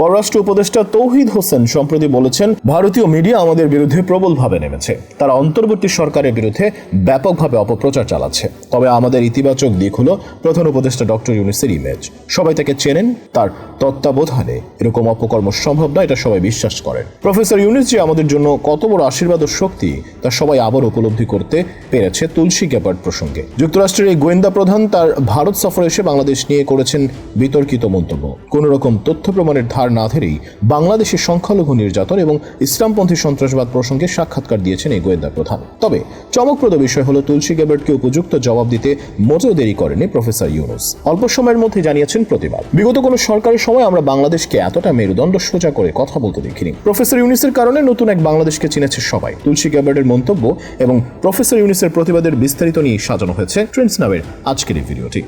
পররাষ্ট্র উপদেষ্টা তৌহিদ হোসেন সম্প্রতি বলেছেন, ভারতীয় মিডিয়া আমাদের বিরুদ্ধে প্রবলভাবে নেমেছে। তারা অন্তর্বর্তী সরকারের বিরুদ্ধে ব্যাপকভাবে অপপ্রচার চালাচ্ছে। তবে আমাদের ইতিবাচক দিক হলো প্রধান উপদেষ্টা ডক্টর ইউনিসের ইমেজ সবাই তাকে চেনেন, তার তত্ত্বাবধানে এরকম অপকর্ম সম্ভব না এটা সবাই বিশ্বাস করেন। প্রফেসর ইউনিস যে আমাদের জন্য কত বড় আশীর্বাদ ও শক্তি, তা সবাই আবার উপলব্ধি করতে পেরেছে তুলসী গ্যাপার্ড প্রসঙ্গে। যুক্তরাষ্ট্রের এই গোয়েন্দা প্রধান তার ভারত সফরে এসে বাংলাদেশ নিয়ে করেছেন বিতর্কিত মন্তব্য। কোন রকম তথ্য প্রমাণের ধার না ধরেই বাংলাদেশের সংখ্যালঘু নির্যাতন এবং ইসলামপন্থী সন্ত্রাসবাদ প্রসঙ্গে সাক্ষাৎকার দিয়েছেন এই গোয়েন্দা প্রধান। তবে চমকপ্রদ বিষয় হলো তুলসী গ্যাবার্টকে উপযুক্ত জবাব দিতে মোটেও দেরি করেনি প্রফেসর ইউনুস। অল্প সময়ের মধ্যে জানিয়েছেন প্রতিবাদ। বিগত কোনো সরকারের সময় আমরা বাংলাদেশকে এতটা মেরুদণ্ড সোজা করে কথা বলতে দেখিনি। প্রফেসর ইউনিসের কারণে নতুন এক বাংলাদেশকে চিনেছে সবাই। তুলসী গ্যাবার্টের মন্তব্য এবং প্রফেসর ইউনিসের প্রতিবাদের বিস্তারিত নিয়ে সাজানো হয়েছে ট্রেন্ডস নামের আজকের এই ভিডিওটি।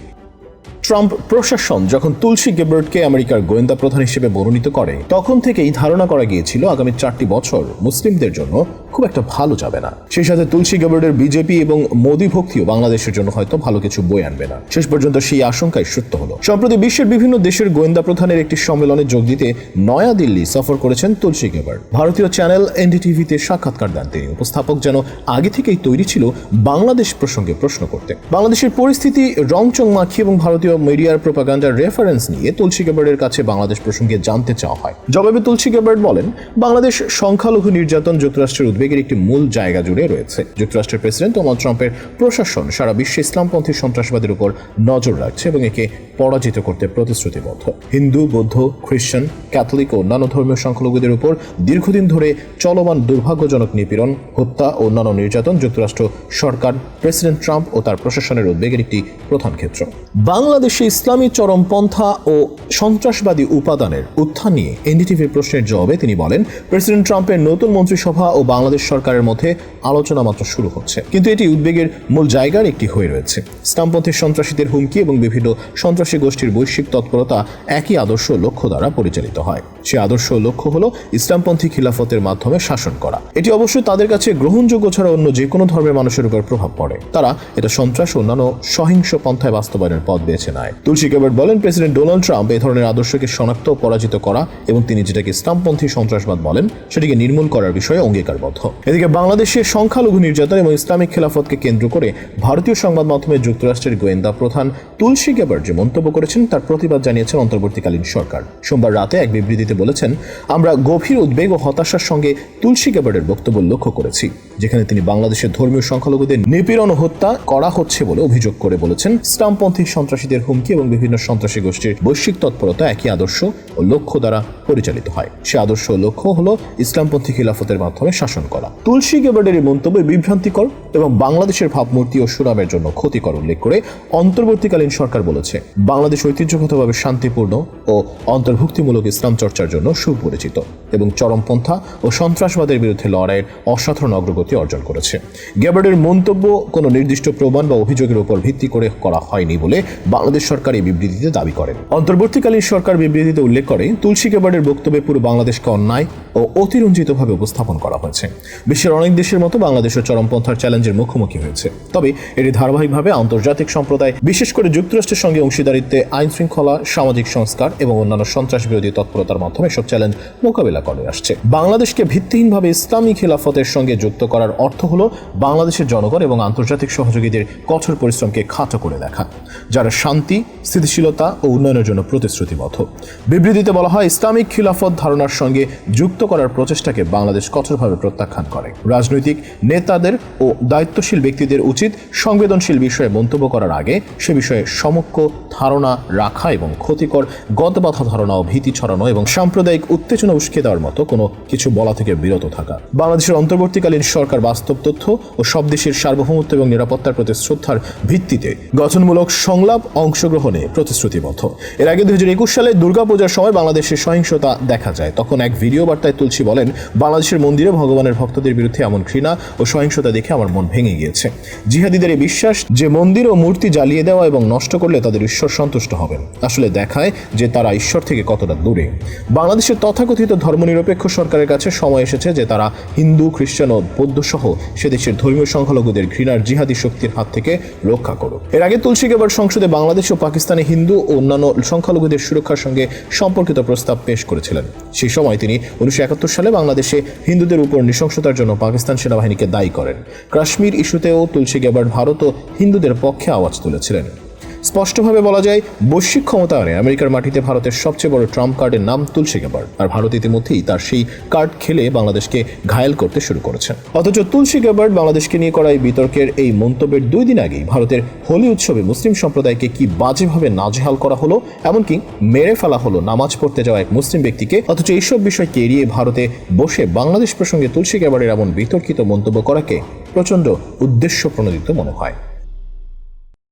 ট্রাম্প প্রশাসন যখন তুলসী গেবার্টকে আমেরিকার গোয়েন্দা প্রধান হিসেবে মনোনীত করে, তখন থেকেই ধারণা করা গিয়েছিল আগামী চারটি বছর মুসলিমদের জন্য খুব একটা ভালো যাবে না। সেই সাথে তুলসী গেবার্টের বিজেপি এবং মোদী ভক্তিও বাংলাদেশের জন্য হয়তো ভালো কিছু বই আনবে না। শেষ পর্যন্ত সেই আশঙ্কাই সত্য হলো। সম্প্রতি বিশ্বের বিভিন্ন দেশের গোয়েন্দা প্রধানের একটি সম্মেলনে যোগ দিতে নয়াদিল্লি সফর করেছেন তুলসী গেবার্ট ভারতীয় চ্যানেল এনডিটিভিতে সাক্ষাৎকার দেন তিনি। উপস্থাপক যেন আগে থেকেই তৈরি ছিল বাংলাদেশ প্রসঙ্গে প্রশ্ন করতে বাংলাদেশের পরিস্থিতি রংচং মাখি এবং ভারতীয় মিডিয়ার প্রোপাগান্ডার রেফারেন্স নিয়ে তুলসী গেবার্ডের কাছে বাংলাদেশ প্রসঙ্গে জানতে চাওয়া হয়। জবাবে তুলসী গেবার্ড বলেন, বাংলাদেশ সংখ্যালঘু নির্যাতন যুক্তরাষ্ট্রের উদ্বেগের একটি মূল জায়গা জুড়ে রয়েছে। যুক্তরাষ্ট্রের প্রেসিডেন্ট ডোনাল্ড ট্রাম্পের প্রশাসন সারা বিশ্বে ইসলামপন্থী সন্ত্রাসবাদের উপর নজর রাখছে এবং একে পরাজিত করতে প্রতিশ্রুতিবদ্ধ। হিন্দু, বৌদ্ধ খ্রিস্টান ক্যাথলিক ও অন্যান্য ধর্মীয় সংখ্যালঘুদের উপর দীর্ঘদিন ধরে চলমান দুর্ভাগ্যজনক নিপীড়ন, হত্যা ও অন্যান্য নির্যাতন যুক্তরাষ্ট্র সরকার, প্রেসিডেন্ট ট্রাম্প ও তার প্রশাসনের উদ্বেগের একটি প্রধান ক্ষেত্র। বাংলাদেশে ইসলামী চরমপন্থা ও সন্ত্রাসবাদী উপাদানের উত্থান নিয়ে এনডিটিভির প্রশ্নের জবাবে তিনি বলেন, প্রেসিডেন্ট ট্রাম্পের নতুন মন্ত্রিসভা ও বাংলাদেশ সরকারের মধ্যে আলোচনা মাত্র শুরু হচ্ছে। কিন্তু এটি উদ্বেগের মূল জায়গার একটি হয়ে রয়েছে। ইসলামপন্থী সন্ত্রাসীদের হুমকি এবং বিভিন্ন সন্ত্রাসী গোষ্ঠীর বৈশ্বিক তৎপরতা একই আদর্শ লক্ষ্য দ্বারা পরিচালিত হয়। সে আদর্শ লক্ষ্য হল ইসলামপন্থী খিলাফতের মাধ্যমে শাসন করা। এটি অবশ্যই তাদের কাছে গ্রহণযোগ্য ছাড়া অন্য যে কোনো ধর্মের মানুষের উপর প্রভাব পড়ে। তারা এটা সন্ত্রাস অন্যান্য সহিংস পন্থায় বাস্তবায়নের পথ বেছে নেয় তুলসী কেবার্ট বলেন, প্রেসিডেন্ট ডোনাল্ড ট্রাম্প এ ধরনের আদর্শকে শনাক্ত, পরাজিত করা এবং তিনি যেটাকে ইসলামপন্থী সন্ত্রাসবাদ বলেন, সেটিকে নির্মূল করার বিষয়ে অঙ্গীকারবদ্ধ। এদিকে বাংলাদেশে সংখ্যালঘু নির্যাতন এবং ইসলামিক খেলাফতকে কেন্দ্র করে ভারতীয় সংবাদ মাধ্যমে যুক্তরাষ্ট্রের গোয়েন্দা প্রধান তুলসী গেবার যে মন্তব্য করেছেন, তার প্রতিবাদ জানিয়েছেন অন্তর্বর্তীকালীন সরকার। সোমবার রাতে এক বিবৃতিতে বলেছেন, আমরা গভীর উদ্বেগ ও হতাশার সঙ্গে তুলসী গেবারের বক্তব্য লক্ষ্য করেছি, যেখানে তিনি বাংলাদেশের ধর্মীয় সংখ্যালঘুদের নিপীড়ন হত্যা করা হচ্ছে বলে অভিযোগ করে বলেছেন ইসলামপন্থী সন্ত্রাসীদের হুমকি এবং বিভিন্ন সন্ত্রাসী গোষ্ঠীর বৈশ্বিক তৎপরতা একই আদর্শ ও লক্ষ্য দ্বারা পরিচালিত হয়। সে আদর্শ ও লক্ষ্য হল ইসলামপন্থী খিলাফতের মাধ্যমে শাসন করা। তুলসী গেবার্ডের এই মন্তব্য বিভ্রান্তিকর এবং বাংলাদেশের ভাবমূর্তি ও সুনামের জন্য ক্ষতিকর উল্লেখ করে অন্তর্বর্তীকালীন সরকার বলেছে, বাংলাদেশ ঐতিহ্যগতভাবে শান্তিপূর্ণ ও অন্তর্ভুক্তিমূলক ইসলাম চর্চার জন্য সুপরিচিত এবং চরমপন্থা ও সন্ত্রাসবাদের বিরুদ্ধে লড়াইয়ের অসাধারণ অগ্রগতি অর্জন করেছে। গ্যাবার্ডের মন্তব্য কোনো নির্দিষ্ট প্রমাণ বা অভিযোগের উপর ভিত্তি করে করা হয়নি বলে বাংলাদেশ সরকার এই বিবৃতিতে দাবি করেন। অন্তর্বর্তীকালীন সরকার বিবৃতিতে উল্লেখ করে, তুলসী গ্যাবার্ডের বক্তব্যে পুরো বাংলাদেশকে অন্যায় ও অতিরঞ্জিতভাবে উপস্থাপন করা হয়েছে। বিশ্বের অনেক দেশের মতো বাংলাদেশের চরমপন্থার চ্যালেঞ্জের মুখোমুখি হয়েছে। তবে এটি ধারাবাহিকভাবে আন্তর্জাতিক সম্প্রদায়, বিশেষ করে যুক্তরাষ্ট্রের সঙ্গে অংশীদারিত্বে আইন শৃঙ্খলা সামাজিক সংস্কার এবং অন্যান্য সন্ত্রাস বিরোধী তৎপরতার মাধ্যমে সব চ্যালেঞ্জ মোকাবিলা করে আসছে। বাংলাদেশকে ভিত্তিহীনভাবে ইসলামী খিলাফতের সঙ্গে যুক্ত করার অর্থ হল বাংলাদেশের জনগণ এবং আন্তর্জাতিক সহযোগীদের কঠোর পরিশ্রমকে খাটো করে দেখা, যারা স্থিতিশীলতা ও উন্নয়নের জন্য প্রতিশ্রুতিবদ্ধ। বিবৃতিতে বলা হয়, ইসলামিক খিলাফত ধারণার সঙ্গে যুক্ত করার প্রচেষ্টাকে বাংলাদেশ কঠোরভাবে প্রত্যাখ্যান করে। রাজনৈতিক নেতাদের ও দায়িত্বশীল ব্যক্তিদের উচিত সংবেদনশীল বিষয়ে মন্তব্য করার আগে সে বিষয়ে সমক্ষ ধারণা রাখা এবং ক্ষতিকর গতবাধা ধারণা ও ভীতি ছড়ানো এবং সাম্প্রদায়িক উত্তেজনা উস্কে দেওয়ার মতো কোনো কিছু বলা থেকে বিরত থাকা। বাংলাদেশের অন্তর্বর্তীকালীন সরকার বাস্তব তথ্য ও সব দেশের সার্বভৌমত্ব এবং নিরাপত্তার প্রতি শ্রদ্ধার ভিত্তিতে গঠনমূলক সংলাপ অংশগ্রহণে প্রতিশ্রুতিবদ্ধ। এর আগে দুই হাজার একুশ সালে দুর্গাপূজার সময় বাংলাদেশের সহিংসতা দেখা যায়। তখন এক ভিডিও বার্তায় তুলসী বলেন, বাংলাদেশের মন্দিরে ভগবানের ভক্তদের বিরুদ্ধে এমন ঘৃণা ও সহিংসতা দেখে আমার মন ভেঙে গিয়েছে। জিহাদিদের এই বিশ্বাস যে মন্দির ও মূর্তি জ্বালিয়ে দেওয়া এবং নষ্ট করলে তাদের ঈশ্বর সন্তুষ্ট হবেন, আসলে দেখায় যে তারা ঈশ্বর থেকে কতটা দূরে। বাংলাদেশের তথাকথিত ধর্মনিরপেক্ষ সরকারের কাছে সময় এসেছে যে তারা হিন্দু, খ্রিস্টান ও বৌদ্ধ সহ সে দেশের ধর্মীয় সংখ্যালঘুদের ঘৃণার জিহাদি শক্তির হাত থেকে রক্ষা করুক। এর আগে তুলসী গেবার সংসদে বাংলাদেশ বাংলাদেশ ও পাকিস্তানে হিন্দু ও অন্যান্য সংখ্যালঘুদের সুরক্ষার সঙ্গে সম্পর্কিত প্রস্তাব পেশ করেছিলেন। সেই সময় তিনি উনিশশো একাত্তর সালে বাংলাদেশে হিন্দুদের উপর নৃশংসতার জন্য পাকিস্তান সেনাবাহিনীকে দায়ী করেন। কাশ্মীর ইস্যুতেও তুলসী গেবার ভারত ও হিন্দুদের পক্ষে আওয়াজ তুলেছিলেন। স্পষ্টভাবে বলা যায়, বৈশ্বিক ক্ষমতায়নে আমেরিকার মাটিতে ভারতের সবচেয়ে বড় ট্রাম্প কার্ডের নাম তুলসী গ্যাবার্ড আর ভারত ইতিমধ্যেই তার সেই কার্ড খেলে বাংলাদেশকে ঘায়েল করতে শুরু করেছে। অথচ তুলসী গ্যাবার্ড বাংলাদেশকে নিয়ে করা এই বিতর্কের এই মন্তব্যের দুই দিন আগেই ভারতের হোলি উৎসবে মুসলিম সম্প্রদায়কে কি বাজেভাবে নাজেহাল করা হলো, এমনকি মেরে ফেলা হলো নামাজ পড়তে যাওয়া এক মুসলিম ব্যক্তিকে, অথচ এইসব বিষয়কে এড়িয়ে ভারতে বসে বাংলাদেশ প্রসঙ্গে তুলসী গ্যাবার্ডের এমন বিতর্কিত মন্তব্য করাকে প্রচণ্ড উদ্দেশ্য প্রণোদিত মনে হয়।